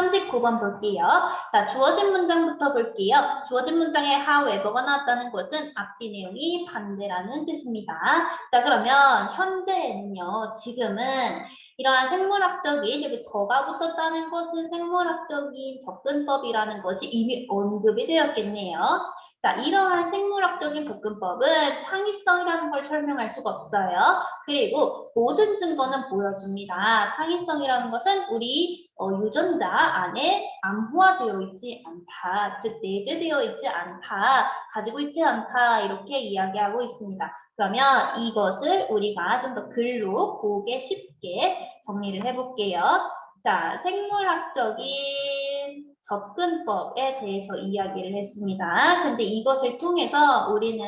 39번 볼게요. 자, 주어진 문장부터 볼게요. 주어진 문장에 however가 나왔다는 것은 앞뒤 내용이 반대라는 뜻입니다. 자, 그러면 현재는요, 지금은 이러한 생물학적인 여기 더가 붙었다는 것은 생물학적인 접근법이라는 것이 이미 언급이 되었겠네요. 자, 이러한 생물학적인 접근법은 창의성이라는 걸 설명할 수가 없어요. 그리고 모든 증거는 보여줍니다. 창의성이라는 것은 우리 어, 유전자 안에 암호화되어 있지 않다. 즉, 내재되어 있지 않다. 가지고 있지 않다. 이렇게 이야기하고 있습니다. 그러면 이것을 우리가 좀 더 글로 보기 쉽게 정리를 해볼게요. 자, 생물학적인 접근법에 대해서 이야기를 했습니다. 근데 이것을 통해서 우리는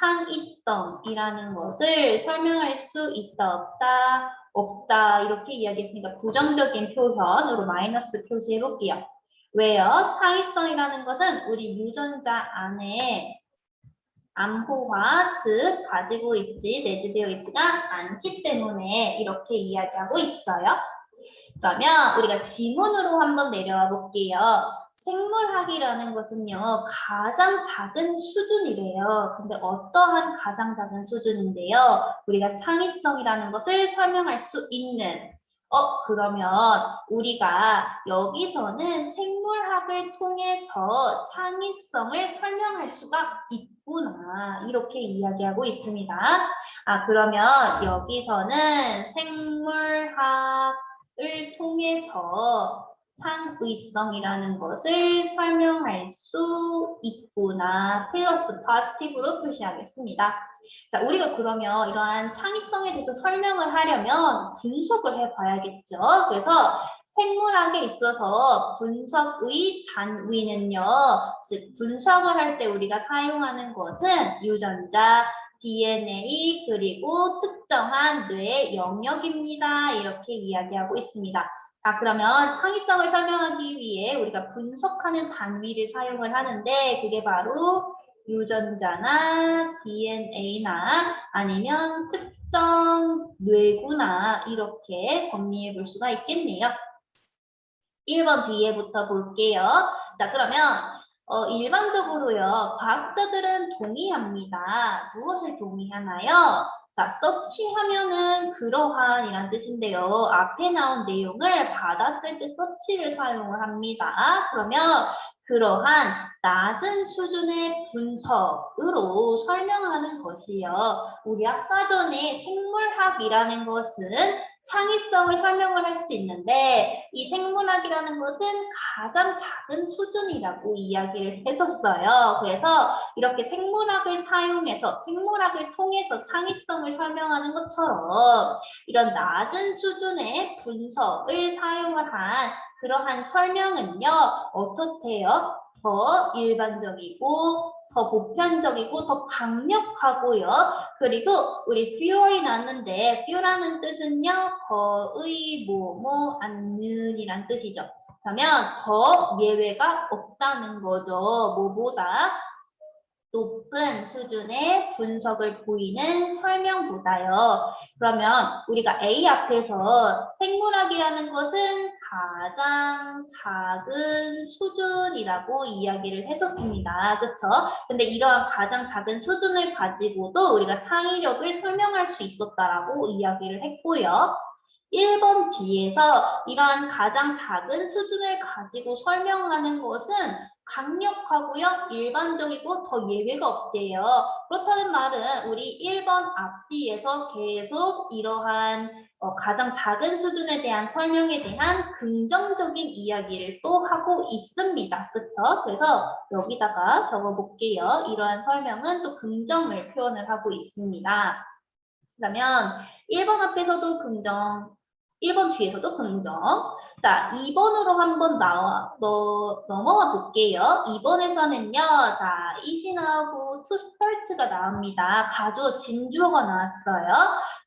창의성이라는 것을 설명할 수 있다, 없다, 없다 이렇게 이야기했으니까 부정적인 표현으로 마이너스 표시해 볼게요. 왜요? 창의성이라는 것은 우리 유전자 안에 암호화, 즉 가지고 있지, 내재되어 있지가 않기 때문에 이렇게 이야기하고 있어요. 그러면 우리가 지문으로 한번 내려와 볼게요. 생물학이라는 것은요, 가장 작은 수준이래요. 근데 어떠한 가장 작은 수준인데요? 우리가 창의성이라는 것을 설명할 수 있는 어, 그러면 우리가 여기서는 생물학을 통해서 창의성을 설명할 수가 있구나. 이렇게 이야기하고 있습니다. 아, 그러면 여기서는 생물학 을 통해서 창의성이라는 것을 설명할 수 있구나. 플러스 파스티브로 표시하겠습니다. 자, 우리가 그러면 이러한 창의성에 대해서 설명을 하려면 분석을 해봐야겠죠. 그래서 생물학에 있어서 분석의 단위는요, 즉 분석을 할 때 우리가 사용하는 것은 유전자, DNA 그리고 특정한 뇌 영역입니다. 이렇게 이야기하고 있습니다. 자, 그러면 창의성을 설명하기 위해 우리가 분석하는 단위를 사용을 하는데 그게 바로 유전자나 DNA나 아니면 특정 뇌구나 이렇게 정리해 볼 수가 있겠네요. 1번 뒤에부터 볼게요. 자, 그러면 어, 일반적으로요, 과학자들은 동의합니다. 무엇을 동의하나요? 자, 서치하면은 그러한이란 뜻인데요. 앞에 나온 내용을 받았을 때 서치를 사용을 합니다. 그러면 그러한 낮은 수준의 분석으로 설명하는 것이요. 우리 아까 전에 생물학이라는 것은 창의성을 설명을 할 수 있는데 이 생물학이라는 것은 가장 작은 수준이라고 이야기를 했었어요. 그래서 이렇게 생물학을 사용해서 생물학을 통해서 창의성을 설명하는 것처럼 이런 낮은 수준의 분석을 사용을 한 그러한 설명은요, 어떻게요? 더 일반적이고, 더 보편적이고, 더 강력하고요. 그리고 우리 fewer이 나왔는데, few라는 뜻은요, 거의, 뭐, 뭐, 않는 이란 뜻이죠. 그러면 더 예외가 없다는 거죠. 뭐보다 높은 수준의 분석을 보이는 설명보다요. 그러면 우리가 A 앞에서 생물학이라는 것은 가장 작은 수준이라고 이야기를 했었습니다. 그렇죠? 근데 이러한 가장 작은 수준을 가지고도 우리가 창의력을 설명할 수 있었다라고 이야기를 했고요. 1번 뒤에서 이러한 가장 작은 수준을 가지고 설명하는 것은 강력하고요. 일반적이고 더 예외가 없대요. 그렇다는 말은 우리 1번 앞뒤에서 계속 이러한 어, 가장 작은 수준에 대한 설명에 대한 긍정적인 이야기를 또 하고 있습니다. 그렇죠? 그래서 여기다가 적어볼게요. 이러한 설명은 또 긍정을 표현을 하고 있습니다. 그러면 1번 앞에서도 긍정, 1번 뒤에서도 긍정. 자, 2번으로 한번 나와, 너, 넘어가 볼게요. 2번에서는요, 자, to start가 나옵니다. 가주, 진주어가 나왔어요.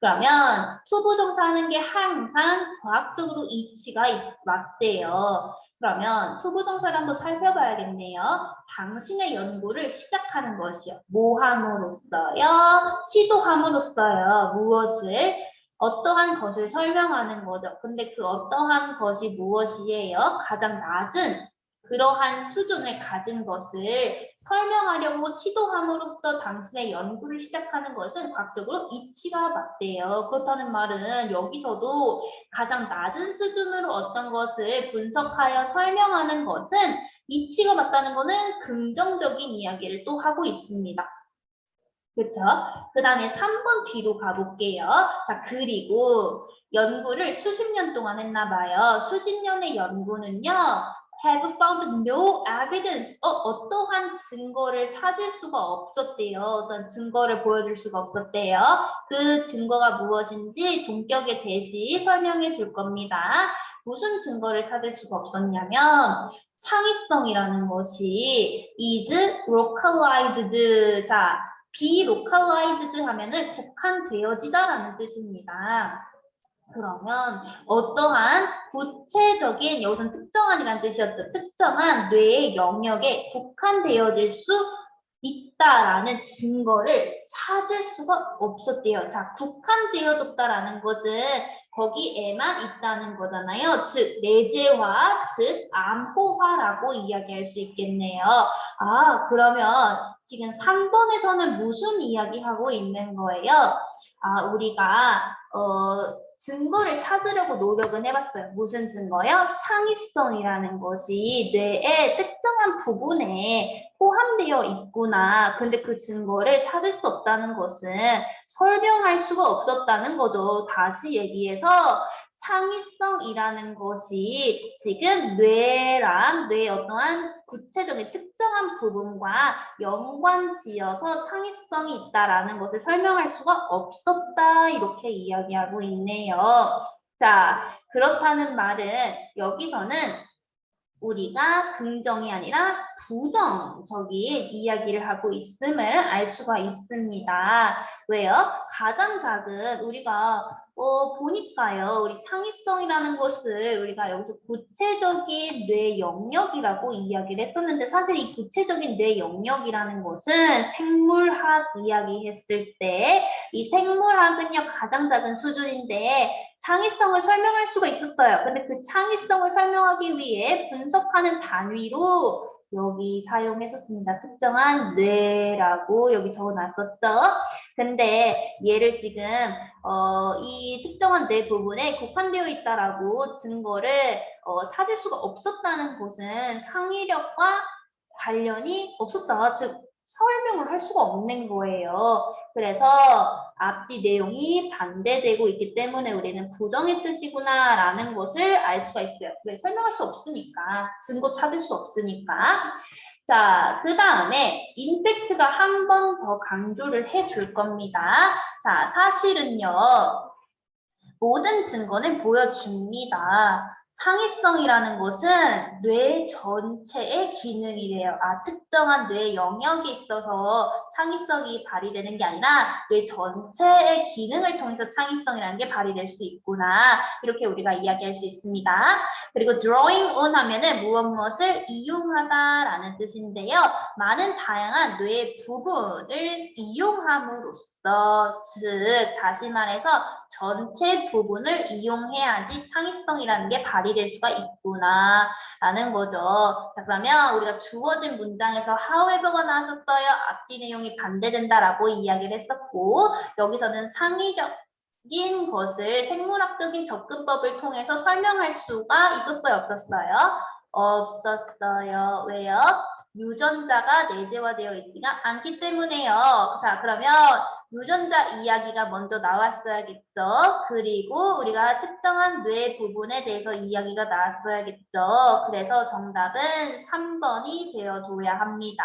그러면 투부정사 하는 게 항상 과학적으로 이치가 있- 맞대요. 그러면 투부정사를 한번 살펴봐야겠네요. 당신의 연구를 시작하는 것이요. 뭐 함으로써요? 시도함으로써요. 무엇을? 어떠한 것을 설명하는 거죠. 근데 그 어떠한 것이 무엇이에요? 가장 낮은 그러한 수준을 가진 것을 설명하려고 시도함으로써 당신의 연구를 시작하는 것은 과학적으로 이치가 맞대요. 그렇다는 말은 여기서도 가장 낮은 수준으로 어떤 것을 분석하여 설명하는 것은 이치가 맞다는 것은 긍정적인 이야기를 또 하고 있습니다. 그렇죠? 그 다음에 3번 뒤로 가볼게요. 자, 그리고 연구를 수십 년 동안 했나 봐요. 수십 년의 연구는요. have found no evidence. 어, 어떠한 증거를 찾을 수가 없었대요. 어떤 증거를 보여줄 수가 없었대요. 그 증거가 무엇인지 동격의 대시 설명해 줄 겁니다. 무슨 증거를 찾을 수가 없었냐면 창의성이라는 것이 is localized. 자, localized 하면은 국한되어지다라는 뜻입니다. 그러면 어떠한 구체적인 여기서는 특정한이라는 뜻이었죠. 특정한 뇌의 영역에 국한되어질 수 있다라는 증거를 찾을 수가 없었대요. 자, 국한되어졌다라는 것은 거기에만 있다는 거잖아요. 즉, 내재화, 즉, 암호화라고 이야기할 수 있겠네요. 아, 그러면 지금 3번에서는 무슨 이야기하고 있는 거예요? 아, 우리가, 어, 증거를 찾으려고 노력은 해봤어요. 무슨 증거요? 창의성이라는 것이 뇌의 특정한 부분에 포함되어 있구나. 근데 그 증거를 찾을 수 없다는 것은 설명할 수가 없었다는 거죠. 다시 얘기해서 창의성이라는 것이 지금 뇌랑 뇌의 어떠한 구체적인 특정한 부분과 연관지어서 창의성이 있다라는 것을 설명할 수가 없었다 이렇게 이야기하고 있네요. 자 그렇다는 말은 여기서는 우리가 긍정이 아니라 부정적인 이야기를 하고 있음을 알 수가 있습니다. 왜요? 가장 작은 우리가 어, 보니까요. 우리 창의성이라는 것을 우리가 여기서 구체적인 뇌 영역이라고 이야기를 했었는데 사실 이 구체적인 뇌 영역이라는 것은 생물학 이야기 했을 때 이 생물학은요 가장 작은 수준인데 창의성을 설명할 수가 있었어요. 근데 그 창의성을 설명하기 위해 분석하는 단위로 여기 사용했었습니다. 특정한 뇌라고 여기 적어놨었죠. 근데 얘를 지금 어, 이 특정한 뇌 부분에 국한되어 있다라고 증거를 어, 찾을 수가 없었다는 것은 상의력과 관련이 없었다. 즉 설명을 할 수가 없는 거예요. 그래서 앞뒤 내용이 반대되고 있기 때문에 우리는 부정의 뜻이구나 라는 것을 알 수가 있어요. 왜? 설명할 수 없으니까. 증거 찾을 수 없으니까. 자, 그 다음에 임팩트가 한 번 더 강조를 해줄 겁니다. 자, 사실은요. 모든 증거는 보여줍니다. 창의성이라는 것은 뇌 전체의 기능이래요. 아, 특정한 뇌 영역이 있어서 창의성이 발휘되는 게 아니라 뇌 전체의 기능을 통해서 창의성이라는 게 발휘될 수 있구나. 이렇게 우리가 이야기할 수 있습니다. 그리고 drawing on 하면은 무엇 무엇을 이용하다라는 뜻인데요. 많은 다양한 뇌 부분을 이용함으로써 즉 다시 말해서 전체 부분을 이용해야지 창의성이라는 게 발휘 될 수가 있구나 라는 거죠. 자 그러면 우리가 주어진 문장에서 however가 나왔었어요. 앞뒤 내용이 반대된다라고 이야기를 했었고 여기서는 창의적 인 것을 생물학적인 접근법을 통해서 설명할 수가 있었어요? 없었어요? 없었어요. 왜요? 유전자가 내재화되어 있지가 않기 때문에요. 자, 그러면 유전자 이야기가 먼저 나왔어야겠죠. 그리고 우리가 특정한 뇌 부분에 대해서 이야기가 나왔어야겠죠. 그래서 정답은 3번이 되어줘야 합니다.